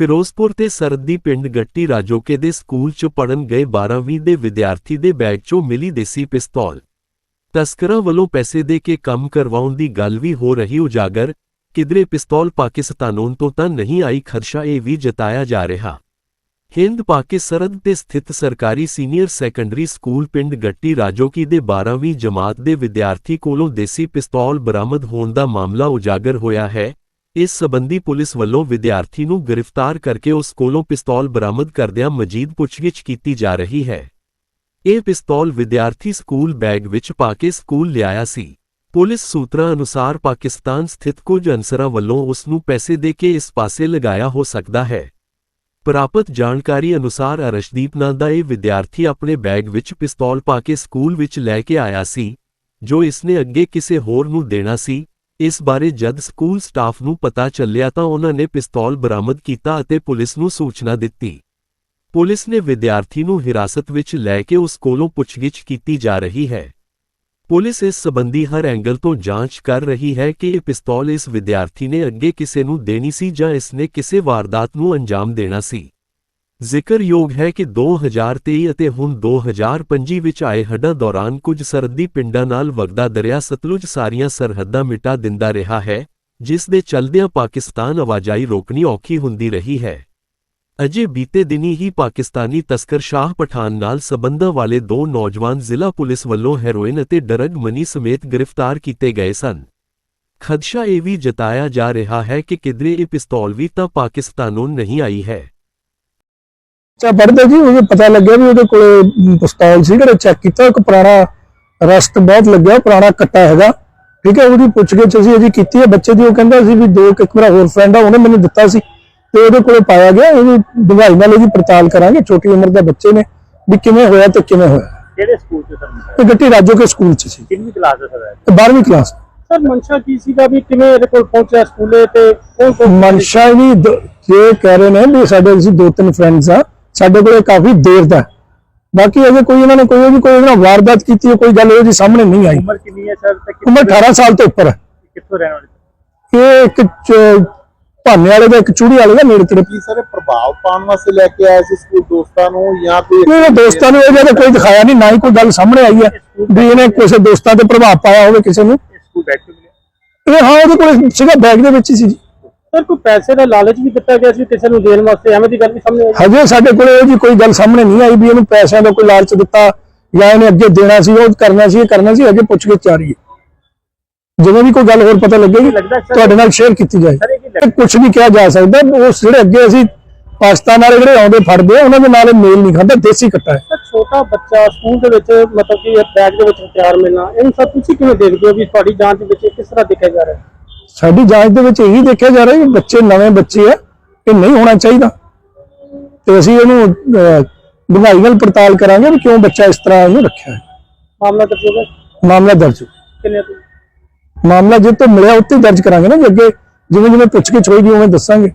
ਫਿਰੋਜ਼ਪੁਰ ਤੇ ਸਰਦੀ ਪਿੰਡ ਗੱਟੀ ਰਾਜੋਕੇ ਦੇ ਸਕੂਲ 'ਚ ਪੜਨ ਗਏ 12ਵੀਂ ਦੇ ਵਿਦਿਆਰਥੀ ਦੇ ਬੈਗ 'ਚੋਂ ਮਿਲੀ ਦੇਸੀ ਪਿਸਤੌਲ। ਤਸਕਰਾਂ ਵੱਲੋਂ ਪੈਸੇ ਦੇ ਕੇ ਕੰਮ ਕਰਵਾਉਣ ਦੀ ਗੱਲ ਵੀ ਹੋ ਰਹੀ ਉਜਾਗਰ, ਕਿਧਰੇ ਪਿਸਤੌਲ ਪਾਕਿਸਤਾਨੋਂ ਤੋਂ ਤਾਂ ਨਹੀਂ ਆਈ ਖਦਸ਼ਾ ਇਹ ਵੀ ਜਤਾਇਆ ਜਾ ਰਿਹਾ। ਹਿੰਦ ਪਾਕਿ ਸਰਹੱਦ ਤੇ ਸਥਿਤ ਸਰਕਾਰੀ ਸੀਨੀਅਰ ਸੈਕੰਡਰੀ ਸਕੂਲ ਪਿੰਡ ਗੱਟੀ ਰਾਜੋਕੀ ਦੇ 12ਵੀਂ ਜਮਾਤ ਦੇ ਵਿਦਿਆਰਥੀ ਕੋਲੋਂ ਦੇਸੀ ਪਿਸਤੌਲ ਬਰਾਮਦ ਹੋਣ ਦਾ ਮਾਮਲਾ ਉਜਾਗਰ ਹੋਇਆ ਹੈ ਇਸ ਸਬੰਧੀ ਪੁਲਿਸ ਵੱਲੋਂ ਵਿਦਿਆਰਥੀ ਨੂੰ ਗ੍ਰਿਫਤਾਰ ਕਰਕੇ ਉਸ ਕੋਲੋਂ ਪਿਸਤੌਲ ਬਰਾਮਦ ਕਰਦਿਆਂ ਮਜੀਦ ਪੁੱਛਗਿੱਛ ਕੀਤੀ ਜਾ ਰਹੀ ਹੈ। ਇਹ ਪਿਸਤੌਲ ਵਿਦਿਆਰਥੀ ਸਕੂਲ ਬੈਗ ਵਿੱਚ ਪਾ ਕੇ ਸਕੂਲ ਲਿਆਇਆ ਸੀ। ਪੁਲਿਸ ਸੂਤਰਾਂ ਅਨੁਸਾਰ ਪਾਕਿਸਤਾਨ ਸਥਿਤ ਕੁਝ ਅਨਸਰਾਂ ਵੱਲੋਂ ਉਸ ਨੂੰ ਪੈਸੇ ਦੇ ਕੇ ਇਸ ਪਾਸੇ ਲਗਾਇਆ ਹੋ ਸਕਦਾ ਹੈ। ਪ੍ਰਾਪਤ ਜਾਣਕਾਰੀ ਅਨੁਸਾਰ ਅਰਸ਼ਦੀਪ ਨਾਂ ਦਾ ਇਹ ਵਿਦਿਆਰਥੀ ਆਪਣੇ ਬੈਗ ਵਿੱਚ ਪਿਸਤੌਲ ਪਾ ਕੇ ਸਕੂਲ ਵਿੱਚ ਲੈ ਕੇ ਆਇਆ ਸੀ, ਜੋ ਇਸਨੇ ਅੱਗੇ ਕਿਸੇ ਹੋਰ ਨੂੰ ਦੇਣਾ ਸੀ। ਇਸ ਬਾਰੇ ਜਦ ਸਕੂਲ ਸਟਾਫ ਨੂੰ ਪਤਾ ਚੱਲਿਆ ਤਾਂ ਉਹਨਾਂ ਨੇ ਪਿਸਤੌਲ ਬਰਾਮਦ ਕੀਤਾ ਅਤੇ ਪੁਲਿਸ ਨੂੰ ਸੂਚਨਾ ਦਿੱਤੀ। ਪੁਲਿਸ ਨੇ ਵਿਦਿਆਰਥੀ ਨੂੰ ਹਿਰਾਸਤ ਵਿੱਚ ਲੈ ਕੇ ਉਸ ਕੋਲੋਂ ਪੁੱਛਗਿੱਛ ਕੀਤੀ ਜਾ ਰਹੀ ਹੈ। ਪੁਲਿਸ ਇਸ ਸਬੰਧੀ ਹਰ ਐਂਗਲ ਤੋਂ ਜਾਂਚ ਕਰ ਰਹੀ ਹੈ ਕਿ ਇਹ ਪਿਸਤੌਲ ਇਸ ਵਿਦਿਆਰਥੀ ਨੇ ਅੱਗੇ ਕਿਸੇ ਨੂੰ ਦੇਣੀ ਸੀ ਜਾਂ ਇਸ ਨੇ ਕਿਸੇ ਵਾਰਦਾਤ ਨੂੰ ਅੰਜਾਮ ਦੇਣਾ ਸੀ। ਜ਼ਿਕਰਯੋਗ ਹੈ ਕਿ 2023 ਅਤੇ ਹੁਣ 2025 ਵਿੱਚ ਆਏ ਹੜ੍ਹਾਂ ਦੌਰਾਨ ਕੁਝ ਸਰਦੀ ਪਿੰਡਾਂ ਨਾਲ ਵਗਦਾ ਦਰਿਆ ਸਤਲੁਜ ਸਾਰੀਆਂ ਸਰਹੱਦਾਂ ਮਿਟਾ ਦਿੰਦਾ ਰਿਹਾ ਹੈ, ਜਿਸ ਦੇ ਚਲਦਿਆਂ ਪਾਕਿਸਤਾਨ ਆਵਾਜਾਈ ਰੋਕਣੀ ਔਖੀ ਹੁੰਦੀ ਰਹੀ ਹੈ। ਅਜੇ ਬੀਤੇ ਦਿਨੀ ਹੀ ਪਾਕਿਸਤਾਨੀ ਤਸਕਰ ਸ਼ਾਹ ਪਠਾਨ ਨਾਲ ਸਬੰਧਾਂ ਵਾਲੇ ਦੋ ਨੌਜਵਾਨ ਜ਼ਿਲ੍ਹਾ ਪੁਲਿਸ ਵੱਲੋਂ ਹੈਰੋਇਨ ਅਤੇ ਡਰਗ ਮਨੀ ਸਮੇਤ ਗ੍ਰਿਫਤਾਰ ਕੀਤੇ ਗਏ ਸਨ। ਖਦਸ਼ਾ ਇਹ ਵੀ ਜਤਾਇਆ ਜਾ ਰਿਹਾ ਹੈ ਕਿ ਕਿਧਰੇ ਇਹ ਪਿਸਤੌਲ ਵੀ ਤਾਂ ਪਾਕਿਸਤਾਨੋਂ ਨਹੀਂ ਆਈ ਹੈ। ਚਾ ਪੜਦੇ ਜੀ ਉਹਨੂੰ ਪਤਾ ਲੱਗਿਆ ਵੀ ਉਹਦੇ ਕੋਲੇ ਪਿਸਤੌਲ ਸੀ ਜਿਹੜਾ ਚੈੱਕ ਕੀਤਾ ਇੱਕ ਪੁਰਾਣਾ ਰਸਤ ਬਹੁਤ ਲੱਗਿਆ ਪੁਰਾਣਾ ਕੱਟਾ ਹੈਗਾ। ਠੀਕ ਹੈ ਉਹਦੀ ਪੁੱਛਗਿੱਛ ਅਸੀਂ ਅਜੀ ਕੀਤੀ ਹੈ ਬੱਚੇ ਦੀ ਉਹ ਕਹਿੰਦਾ ਸੀ ਵੀ ਦੋ ਇੱਕ ਮੇਰਾ ਹੋਰ ਫਰੈਂਡ ਆ ਉਹਨੇ ਮੈਨੂੰ ਦਿੱਤਾ ਸੀ ਤੇ ਉਹਦੇ ਕੋਲੇ ਪਾਇਆ ਗਿਆ ਇਹਦੀ ਡੂੰਘਾਈ ਨਾਲ ਇਹਦੀ ਪੜਤਾਲ ਕਰਾਂਗੇ ਛੋਟੀ ਉਮਰ ਦੇ ਬੱਚੇ ਨੇ ਵੀ ਕਿਵੇਂ ਹੋਇਆ ਤੇ ਕਿਵੇਂ ਹੋਇਆ। ਕਿਹੜੇ ਸਕੂਲ ਚ ਸਰ? ਇਹ ਗੱਟੀ ਰਾਜੋ ਕੇ ਸਕੂਲ ਚ ਸੀ। ਕਿੰਨੀ ਕਲਾਸ ਹੈ ਸਰ? ਤੇ 12ਵੀਂ ਕਲਾਸ ਸਰ ਮਨਸ਼ਾ ਕੀ ਸੀਗਾ ਵੀ ਕਿਵੇਂ ਇਹਦੇ ਕੋਲ ਪਹੁੰਚਿਆ ਸਕੂਲੇ ਤੇ ਕੌਣ ਕੌਣ ਮਨਸ਼ਾ ਵੀ ਇਹ ਕਹਿ ਰਹੇ ਨੇ ਵੀ ਸਾਡੇ ਅਸੀਂ ਦੋ ਤਿੰਨ ਫਰੈਂਡਸ ਆ ਸਾਡੇ ਕੋਲੇ ਕਾਫੀ ਦੇਰ ਦਾ। ਬਾਕੀ ਅਜੇ ਕੋਈ ਇਹਨਾਂ ਨੇ ਕੋਈ ਵੀ ਕੋਈ ਇਹਨਾਂ ਵਾਰਦਾਤ ਕੀਤੀ ਹੈ ਕੋਈ ਗੱਲ ਜੀ ਸਾਹਮਣੇ ਨਹੀਂ ਆਈ। ਉਮਰ ਕਿੰਨੀ ਹੈ ਸਰ ਤੇ ਉਮਰ 18 ਸਾਲ ਤੋਂ ਉੱਪਰ ਹੈ। ਕਿੱਥੋਂ ਰਹਿਣ ਵਾਲੇ ਇਹ ਇੱਕ ਭਾਨੇ ਵਾਲੇ ਦਾ ਇੱਕ ਚੂੜੀ ਵਾਲੇ ਦਾ ਨੇੜੇ ਤੇੜੇ। ਕੀ ਸਾਰੇ ਪ੍ਰਭਾਵ ਪਾਉਣ ਵਾਸਤੇ ਲੈ ਕੇ ਆਏ ਸੀ ਸਕੂਲ ਦੋਸਤਾਂ ਨੂੰ ਜਾਂ ਕੋਈ ਮੇਰੇ ਦੋਸਤਾਂ ਨੂੰ ਇਹ ਜਿਹਾ ਕੋਈ ਦਿਖਾਇਆ ਨਹੀਂ ਨਾ ਹੀ ਕੋਈ ਗੱਲ ਸਾਹਮਣੇ ਆਈ ਹੈ ਵੀ ਇਹਨੇ ਕਿਸੇ ਦੋਸਤਾਂ ਤੇ ਪ੍ਰਭਾਵ ਪਾਇਆ ਹੋਵੇ ਕਿਸੇ ਨੂੰ। ਇਹ ਸਕੂਲ ਮਿਲੇ ਇਹ ਹਾਂ ਉਹਦੇ ਕੋਲ ਸੀਗਾ ਬੈਗ ਦੇ ਵਿੱਚ ਹੀ ਸੀ ਜੀ। ਸਰ ਕੋਈ ਪੈਸੇ ਦਾ ਲਾਲਚ ਵੀ ਦਿੱਤਾ ਗਿਆ ਸੀ ਕਿਸੇ ਨੂੰ ਦੇਣ ਵਾਸਤੇ? ਐਵੇਂ ਦੀ ਗੱਲ ਵੀ ਸਾਹਮਣੇ ਆਈ। ਹਜੇ ਸਾਡੇ ਕੋਲ ਇਹ ਜੀ ਕੋਈ ਗੱਲ ਸਾਹਮਣੇ ਨਹੀਂ ਆਈ ਵੀ ਇਹਨੂੰ ਪੈਸਿਆਂ ਦਾ ਕੋਈ ਲਾਲਚ ਦਿੱਤਾ ਜਾਂ ਇਹਨੇ ਅੱਗੇ ਦੇਣਾ ਸੀ ਉਹ ਕਰਨਾ ਸੀ ਇਹ ਕਰਨਾ ਸੀ ਅੱਗੇ ਪੁੱਛ ਕੇ ਹੈ। ਜਦੋਂ ਵੀ ਕੋਈ ਗੱਲ ਹੋਰ ਪਤਾ ਲੱਗੇਗੀ ਤੁਹਾਡੇ ਨਾਲ ਸ਼ੇਅਰ ਕੀਤੀ ਜਾਏ। ਇਹ ਕੁਝ ਨਹੀਂ ਕਿਹਾ ਜਾ ਸਕਦਾ ਉਸ ਜਿਹੜੇ ਅੱਗੇ ਅਸੀਂ ਪਾਕਿਸਤਾਨ ਵਾਲੇ ਜਿਹੜੇ ਆਉਂਦੇ ਫੜਦੇ ਆ ਉਹਨਾਂ ਦੇ ਨਾਲ ਇਹ ਮੇਲ ਨਹੀਂ ਖਾਂਦਾ ਦੇਸੀ ਕੱਟਾ ਹੈ। ਛੋਟਾ ਬੱਚਾ ਸਕੂਲ ਦੇ ਵਿੱਚ ਮਤਲਬ ਕਿ ਬੈਗ ਦੇ ਵਿੱਚ ਹਥਿਆਰ ਮਿਲਣਾ ਇਹਨੂੰ ਸਭ ਤੁਸੀਂ ਕਿਵੇਂ ਦੇਖਦੇ ਹੋ ਵੀ ਤੁਹਾਡੀ ਜਾਂਚ ਵਿੱਚ ਇਹ ਕਿਸ ਤਰ੍ਹਾਂ ਦੇਖਿਆ ਜਾ ਰਿਹਾ ਹੈ? ਸਾਡੀ ਜਾਂਚ ਦੇ ਵਿੱਚ ਇਹੀ ਦੇਖਿਆ ਜਾ ਰਿਹਾ ਕਿ ਬੱਚੇ ਨਵੇਂ ਬੱਚੇ ਆ ਇਹ ਨਹੀਂ ਹੋਣਾ ਚਾਹੀਦਾ। ਤੇ ਅਸੀਂ ਇਹਨੂੰ ਡੂੰਘਾਈ ਨਾਲ ਪੜਤਾਲ ਕਰਾਂਗੇ ਵੀ ਕਿਉਂ ਬੱਚਾ ਇਸ ਤਰ੍ਹਾਂ ਇਹਨੂੰ ਰੱਖਿਆ ਹੈ। ਮਾਮਲਾ ਦਰਜ ਹੋਗਾ ਮਾਮਲਾ ਦਰਜ ਕਿੰਨੇ ਤੋਂ? ਮਾਮਲਾ ਜੇ ਤੋਂ ਮਿਲਿਆ ਉੱਤੇ ਦਰਜ ਕਰਾਂਗੇ ਨਾ ਜੀ ਅੱਗੇ ਜਿਵੇਂ ਜਿਵੇਂ ਪੁੱਛ ਕੇ ਹੋਏਗੀ ਉਵੇਂ ਦੱਸਾਂਗੇ।